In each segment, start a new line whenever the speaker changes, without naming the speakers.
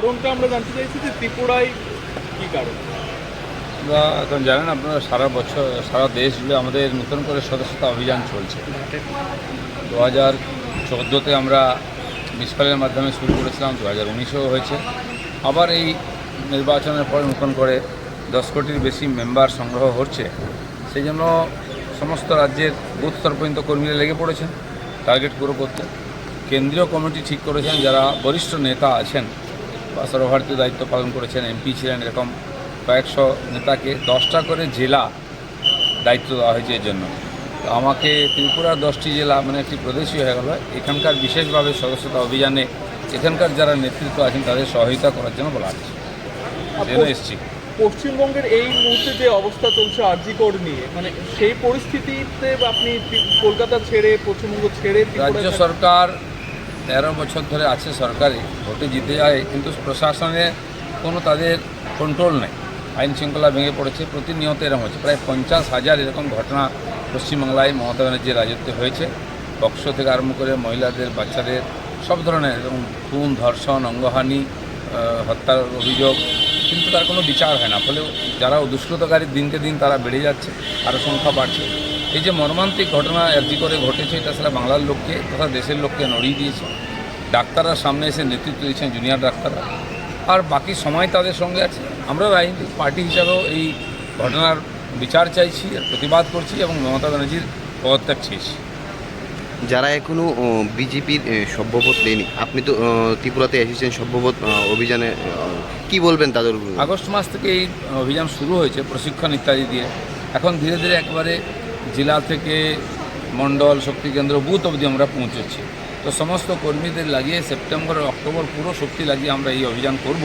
কারণটা আমরা জানতে চাইছি যে ত্রিপুরায় কি কারণ?
আমরা এখন জানেন আপনারা সারা বছর, সারা দেশ জুড়ে আমাদের নতুন করে সদস্যতা অভিযান চলছে। দু হাজার চোদ্দোতে আমরা মিসফালের মাধ্যমে শুরু করেছিলাম, দু হাজার উনিশেও হয়েছে। আবার এই নির্বাচনের পর নতুন করে দশ কোটির বেশি মেম্বার সংগ্রহ হচ্ছে। সেই জন্য সমস্ত রাজ্যের বুথ স্তর পর্যন্ত কর্মীরা লেগে পড়েছেন, টার্গেট পুরো করতে কেন্দ্রীয় কমিটি ঠিক করেছেন, যারা বরিষ্ঠ নেতা আছেন বা সর্বভারতীয় দায়িত্ব পালন করেছেন এমপি ছিলেন এরকম কয়েকশো নেতাকে দশটা করে জেলা দায়িত্ব দেওয়া হয়েছে এর জন্য। তো আমাকে ত্রিপুরার দশটি জেলা মানে একটি প্রদেশই হয়ে গেল। এখানকার বিশেষভাবে সদস্যতা অভিযানে এখানকার যারা নেতৃত্ব আছেন তাদের সহযোগিতা করার জন্য বলা হচ্ছে। জন্য এসছি।
পশ্চিমবঙ্গের এই মুহূর্তে যে অবস্থা চলছে আরজিকর নিয়ে মানে সেই পরিস্থিতিতে আপনি কলকাতা ছেড়ে পশ্চিমবঙ্গ ছেড়ে
রাজ্য সরকার তেরো বছর ধরে আছে সরকারে, ভোটে জিতে যায়, কিন্তু প্রশাসনে কোনো তাদের কন্ট্রোল নেই। আইন শৃঙ্খলা ভেঙে পড়েছে, প্রতিনিয়ত এরকম হচ্ছে। প্রায় পঞ্চাশ হাজার এরকম ঘটনা পশ্চিমবাংলায় মমতা ব্যানার্জির রাজত্বে হয়েছে। বক্স থেকে আরম্ভ করে মহিলাদের, বাচ্চাদের, সব ধরনের এরকম খুন, ধর্ষণ, অঙ্গহানি হত্যার অভিযোগ, কিন্তু তার কোনো বিচার হয় না। ফলে যারা দুষ্কৃতকারী দিনকে দিন তারা বেড়ে যাচ্ছে আরও সংখ্যা বাড়ছে। এই যে মর্মান্তিক ঘটনা, একটি করে ঘটেছে, এটা সেটা বাংলার লোককে তথা দেশের লোককে নড়িয়ে দিয়েছে। ডাক্তাররা সামনে এসে নেতৃত্ব দিয়েছেন জুনিয়র ডাক্তাররা। আর বাকি সময় তাদের সঙ্গে আছে। আমরা রাজনৈতিক পার্টি হিসাবেও এই ঘটনার বিচার চাইছি আর প্রতিবাদ করছি এবং মমতা ব্যানার্জির পদত্যাগ চেয়েছি।
যারা এখনও বিজেপির সভ্যপদ নেয়নি আপনি তো ত্রিপুরাতে এসেছেন সভ্যপদ অভিযানে কি বলবেন তাদের?
আগস্ট মাস থেকে এই অভিযান শুরু হয়েছে প্রশিক্ষণ ইত্যাদি দিয়ে। এখন ধীরে ধীরে একবারে জেলা থেকে মণ্ডল শক্তি কেন্দ্র বুথ অবধি আমরা পৌঁছচ্ছি তো সমস্ত কর্মীদের লাগিয়ে সেপ্টেম্বর অক্টোবর পুরো শক্তি লাগিয়ে আমরা এই অভিযান করব,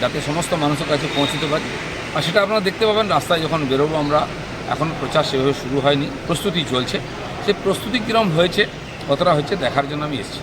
যাতে সমস্ত মানুষের কাছে পৌঁছতে পারি। আর সেটা আপনারা দেখতে পাবেন, রাস্তায় যখন বেরোবো আমরা, এখন প্রচার সেভাবে শুরু হয়নি, প্রস্তুতি চলছে। সে প্রস্তুতি কীরম হয়েছে কতটা হয়েছে দেখার জন্য আমি এসেছি।